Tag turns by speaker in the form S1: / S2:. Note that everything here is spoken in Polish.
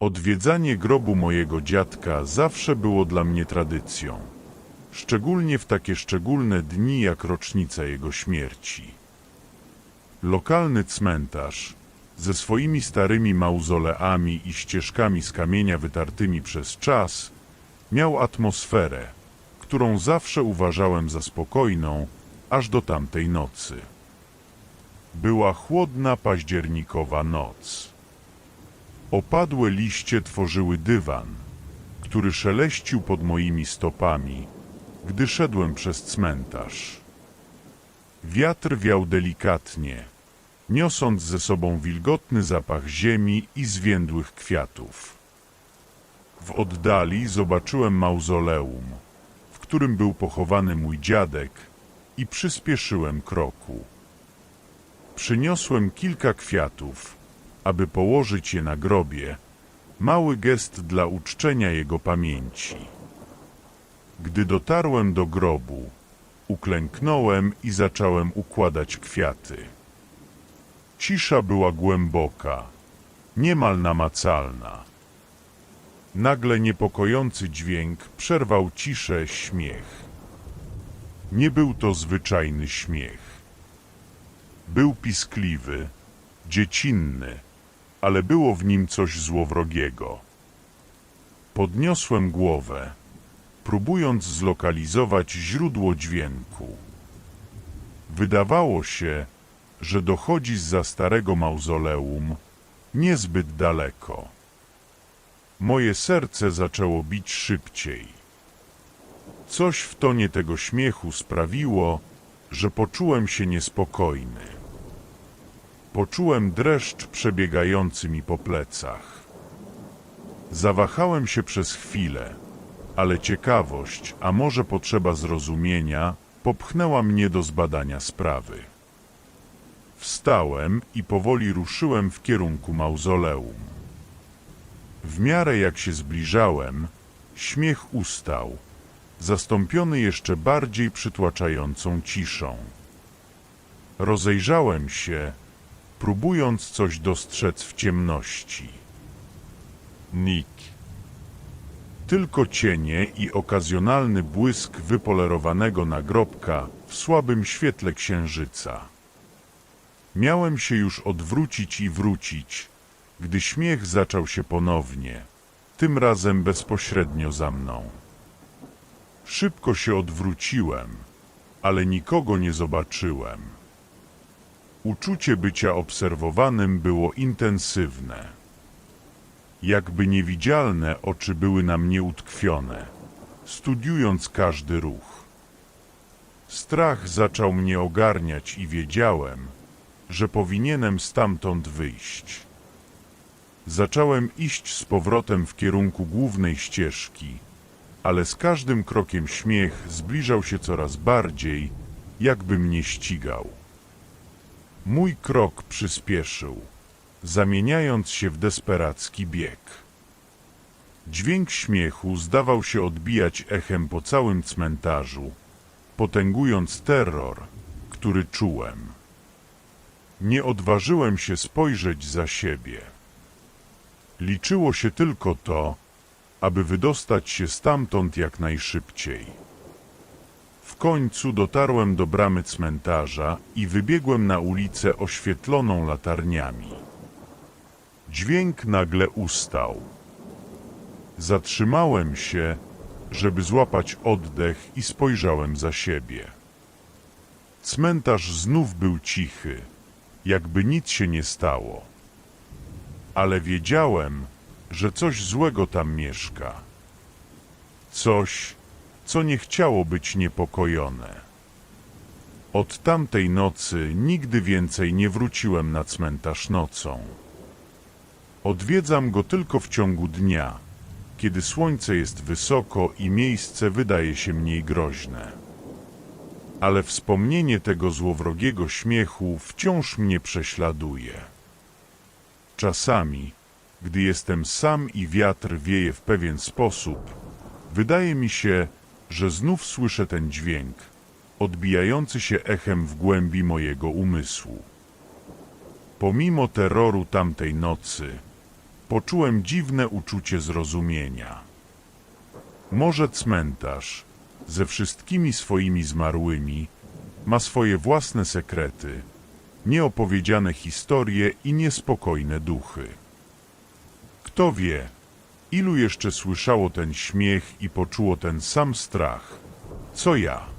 S1: Odwiedzanie grobu mojego dziadka zawsze było dla mnie tradycją. Szczególnie w takie szczególne dni jak rocznica jego śmierci. Lokalny cmentarz ze swoimi starymi mauzoleami i ścieżkami z kamienia wytartymi przez czas miał atmosferę, którą zawsze uważałem za spokojną, aż do tamtej nocy. Była chłodna październikowa noc. Opadłe liście tworzyły dywan, który szeleścił pod moimi stopami, gdy szedłem przez cmentarz. Wiatr wiał delikatnie, niosąc ze sobą wilgotny zapach ziemi i zwiędłych kwiatów. W oddali zobaczyłem mauzoleum, w którym był pochowany mój dziadek i przyspieszyłem kroku. Przyniosłem kilka kwiatów, aby położyć je na grobie, mały gest dla uczczenia jego pamięci. Gdy dotarłem do grobu, uklęknąłem i zacząłem układać kwiaty. Cisza była głęboka, niemal namacalna. Nagle niepokojący dźwięk przerwał ciszę śmiech. Nie był to zwyczajny śmiech. Był piskliwy, dziecinny, ale było w nim coś złowrogiego. Podniosłem głowę, próbując zlokalizować źródło dźwięku. Wydawało się, że dochodzi z starego mauzoleum niezbyt daleko. Moje serce zaczęło bić szybciej. Coś w tonie tego śmiechu sprawiło, że poczułem się niespokojny. Poczułem dreszcz przebiegający mi po plecach. Zawahałem się przez chwilę, ale ciekawość, a może potrzeba zrozumienia, popchnęła mnie do zbadania sprawy. Wstałem i powoli ruszyłem w kierunku mauzoleum. W miarę jak się zbliżałem, śmiech ustał, zastąpiony jeszcze bardziej przytłaczającą ciszą. Rozejrzałem się, próbując coś dostrzec w ciemności. Nick. Tylko cienie i okazjonalny błysk wypolerowanego nagrobka w słabym świetle księżyca. Miałem się już odwrócić i wrócić, gdy śmiech zaczął się ponownie, tym razem bezpośrednio za mną. Szybko się odwróciłem, ale nikogo nie zobaczyłem. Uczucie bycia obserwowanym było intensywne. Jakby niewidzialne oczy były na mnie utkwione, studiując każdy ruch. Strach zaczął mnie ogarniać i wiedziałem, że powinienem stamtąd wyjść. Zacząłem iść z powrotem w kierunku głównej ścieżki, ale z każdym krokiem śmiech zbliżał się coraz bardziej, jakby mnie ścigał. Mój krok przyspieszył, zamieniając się w desperacki bieg. Dźwięk śmiechu zdawał się odbijać echem po całym cmentarzu, potęgując terror, który czułem. Nie odważyłem się spojrzeć za siebie. Liczyło się tylko to, aby wydostać się stamtąd jak najszybciej. W końcu dotarłem do bramy cmentarza i wybiegłem na ulicę oświetloną latarniami. Dźwięk nagle ustał. Zatrzymałem się, żeby złapać oddech i spojrzałem za siebie. Cmentarz znów był cichy, jakby nic się nie stało. Ale wiedziałem, że coś złego tam mieszka. Coś, co nie chciało być niepokojone. Od tamtej nocy nigdy więcej nie wróciłem na cmentarz nocą. Odwiedzam go tylko w ciągu dnia, kiedy słońce jest wysoko i miejsce wydaje się mniej groźne. Ale wspomnienie tego złowrogiego śmiechu wciąż mnie prześladuje. Czasami, gdy jestem sam i wiatr wieje w pewien sposób, wydaje mi się, że znów słyszę ten dźwięk, odbijający się echem w głębi mojego umysłu. Pomimo terroru tamtej nocy, poczułem dziwne uczucie zrozumienia. Może cmentarz, ze wszystkimi swoimi zmarłymi, ma swoje własne sekrety, nieopowiedziane historie i niespokojne duchy. Kto wie, ilu jeszcze słyszało ten śmiech i poczuło ten sam strach, co ja.